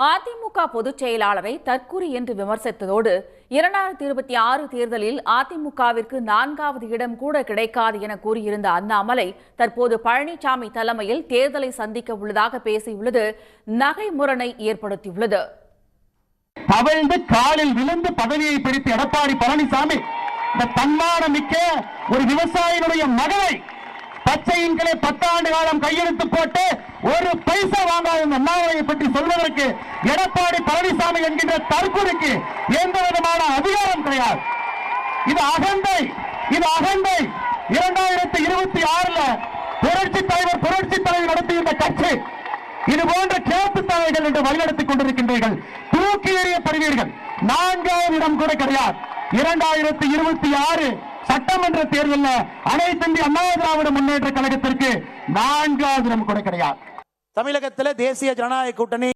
அதிமுக பொதுச் செயலாளரை தற்குறி என்று விமர்சித்ததோடு இரண்டாயிரத்தி இருபத்தி ஆறு தேர்தலில் அதிமுகவிற்கு நான்காவது இடம் கூட கிடைக்காது என கூறியிருந்த அண்ணாமலை தற்போது பழனிசாமி தலைமையில் தேர்தலை சந்திக்க உள்ளதாக பேசியுள்ளது நகை முரணை ஏற்படுத்தியுள்ளது. தவழ்ந்து காலில் விழுந்து பதவியை பிடித்த எடப்பாடி பழனிசாமி இந்த ஒரு மிக்க ஒரு விவசாயினுடைய மகனை பச்சையின்களே பத்தாண்டு காலம் கையெழுத்து போட்டு ஒரு பைசா வாங்காத இந்த அண்ணாமலையை பற்றி சொல்வதற்கு எடப்பாடி பழனிசாமி என்கின்ற தற்கொலைக்கு எந்த விதமான அதிகாரம் கிடையாது. இது அகந்தை இது அகந்தை. இரண்டாயிரத்தி இருபத்தி ஆறுல புரட்சி தலைவர் புரட்சி தலைவர் நடத்திய இந்த கட்சி. இது போன்ற கேப்பு தலைகள் என்று வழிநடத்திக் கொண்டிருக்கின்றீர்கள். தூக்கி எறியப்படுவீர்கள் நான்காவது இடம் கூட கிடையாது. இரண்டாயிரத்தி இருபத்தி ஆறு சட்டமன்ற தேர்தலில் அனைத்து இந்திய அண்ணா திராவிட முன்னேற்ற கழகத்திற்கு நான்காவது இடம் கூட கிடையாது. தமிழகத்தில் தேசிய ஜனநாயக கூட்டணி